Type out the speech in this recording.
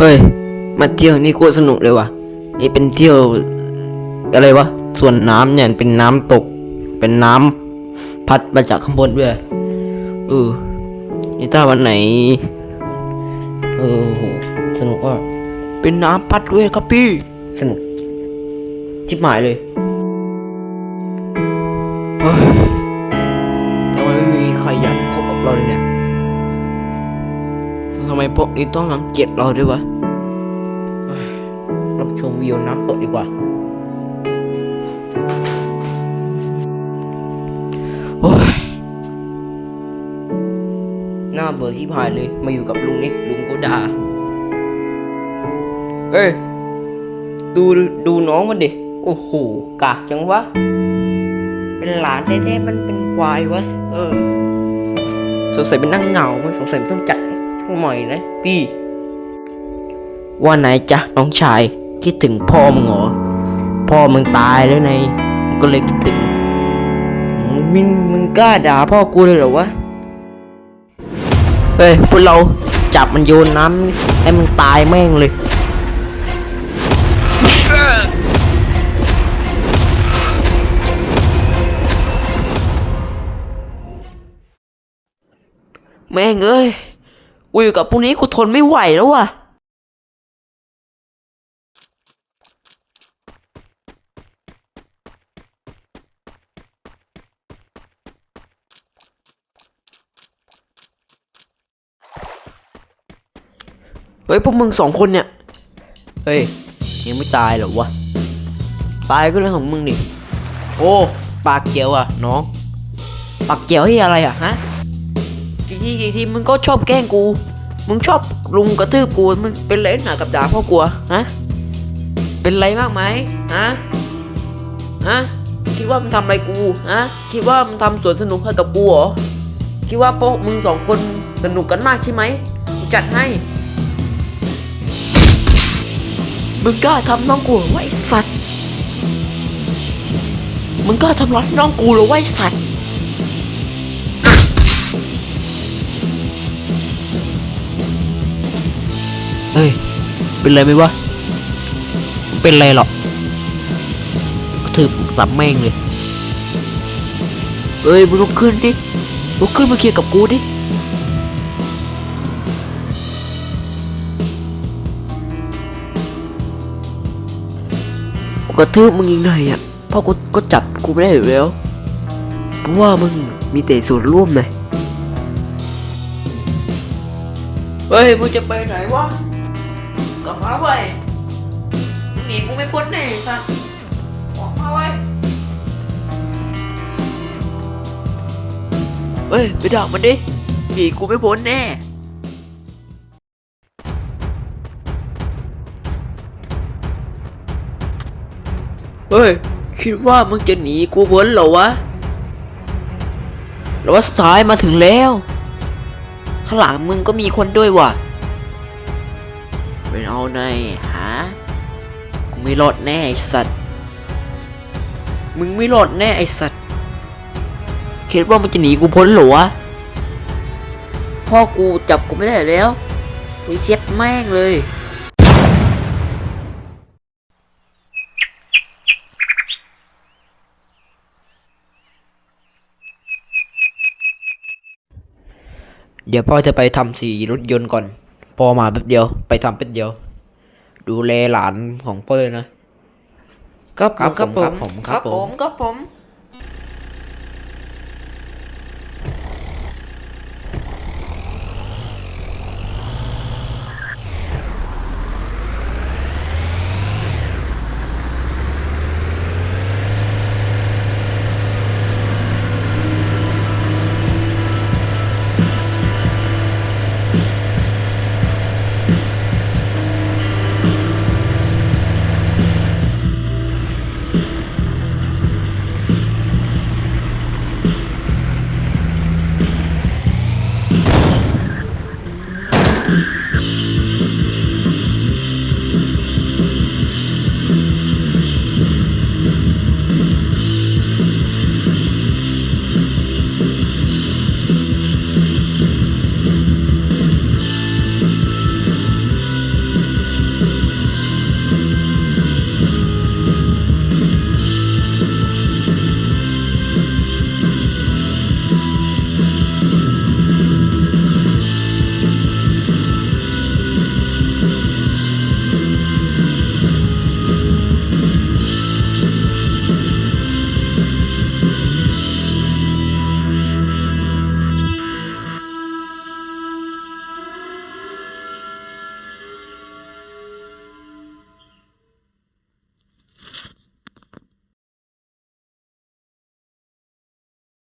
เฮ้ย มาเที่ยวนี่โคตรสนุกเลยว่ะ นี่เป็นเที่ยวอะไรวะ ส่วนน้ำเนี่ยเป็นน้ำตก เป็นน้ำพัดมาจากข้างบนด้วยเออนี่ถ้าวันไหน เออโหสนุกว่า เป็นน้ำพัดด้วยครับพี่ สนุก ชิบหายเลยเฮ้ยแต่ว่าไม่มีใครอยากคบกับเราเลยเนี่ยทำ ไมพวกนี้ต้องรังเกียจเราด้วยวะเรับชมวิวน้ำตกดีกว่าโอ้ยหน้าเบื่อที่พายเลย มาอยู่กับลุงนิกลุงก็ด่า เอ้ย ดูดูน้องมันดิ โอ้โห กากจังวะ เป็นหลานแท้ๆมันเป็นควายวะ เออ สงสัยเป็นนั่งเหงา มันสงสัยมันต้องจัด สักหน่อยนะพี่ว่าไหนจ๊ะน้องชายคิดถึงพ่อมึงเหรอพ่อมึงตายแล้วไงมึงก็เลยคิดถึงมึงมึงกล้าด่าพ่อกูเลยเหรอวะเฮ้ยพวกเราจับมันโยนน้ำให้มันตายแม่งเลยแม่งเอ้ย กูอยู่กับพวกนี้กูทนไม่ไหวแล้วว่ะเฮ้ยพวกมึงสองคนเนี่ย เฮ้ยยังไม่ตายหรอวะ ตายก็เรื่องของมึงดิ โอ้ ปากเกียวอะน้อง ปากเกียวที่อะไรอะฮะ กี่ทีกี่ทีมึงก็ชอบแกล้งกู มึงชอบลุมกระทืบกู มึงเป็นไรหนากับด่าพ่อกลัวฮะ เป็นไรมากไหมฮะ ฮะ คิดว่ามึงทำอะไรกู ฮะ คิดว่ามึงทำสวนสนุกให้กับกูเหรอ คิดว่าพวกมึงสองคนสนุกกันมากใช่ไหม จัดให้ มึงกล้าทำน้องกูเหรอวะไอ้สัตว์ มึงกล้าทำร้ายน้องกูเหรอไอ้สัตว์ ฮ้ย เป็นไรไหมวะ เป็นไรหรอกถือสับแม่งเลยเฮ้ยมึงลุกขึ้นดิลุกขึ้นมาเคลียร์กับกูดิกระทืบมึงยังไงอะพราะกูก็จับกูไม่ได้อยู่แล้ว เพราะว่ามึงมีแต่ส่วนร่วมเลยเฮ้ยมึงจะไปไหนวะ กลับมาเว้หนีกูไม่พ้นแน่สัสออกมาเว้เฮ้ยไปดักมันดิหนีกูไม่พ้นแน่เฮ้ย คิดว่ามึงจะหนีกูพ้นเหรอวะแล้วว่าสุดท้ายมาถึงแล้ว ข้างหลังมึงก็มีคนด้วยว่ะ เป็นเอาในหามึงไม่รอดแน่ไอสัตว์ มึงไม่รอดแน่ไอสัตว์คิดว่ามึงจะหนีกูพ้นหรอวะพ่อกูจับกูไม่ได้แล้วรีเซ็ตแม่งเลยเดี๋ยวพ่อจะไปทำสีรถยนต์ก่อน พ่อมาแป๊บเดียว ไปทำแป๊บเดียว ดูแลหลานของพ่อเลยนะ ครับครับครับผมผมครับผมครับผม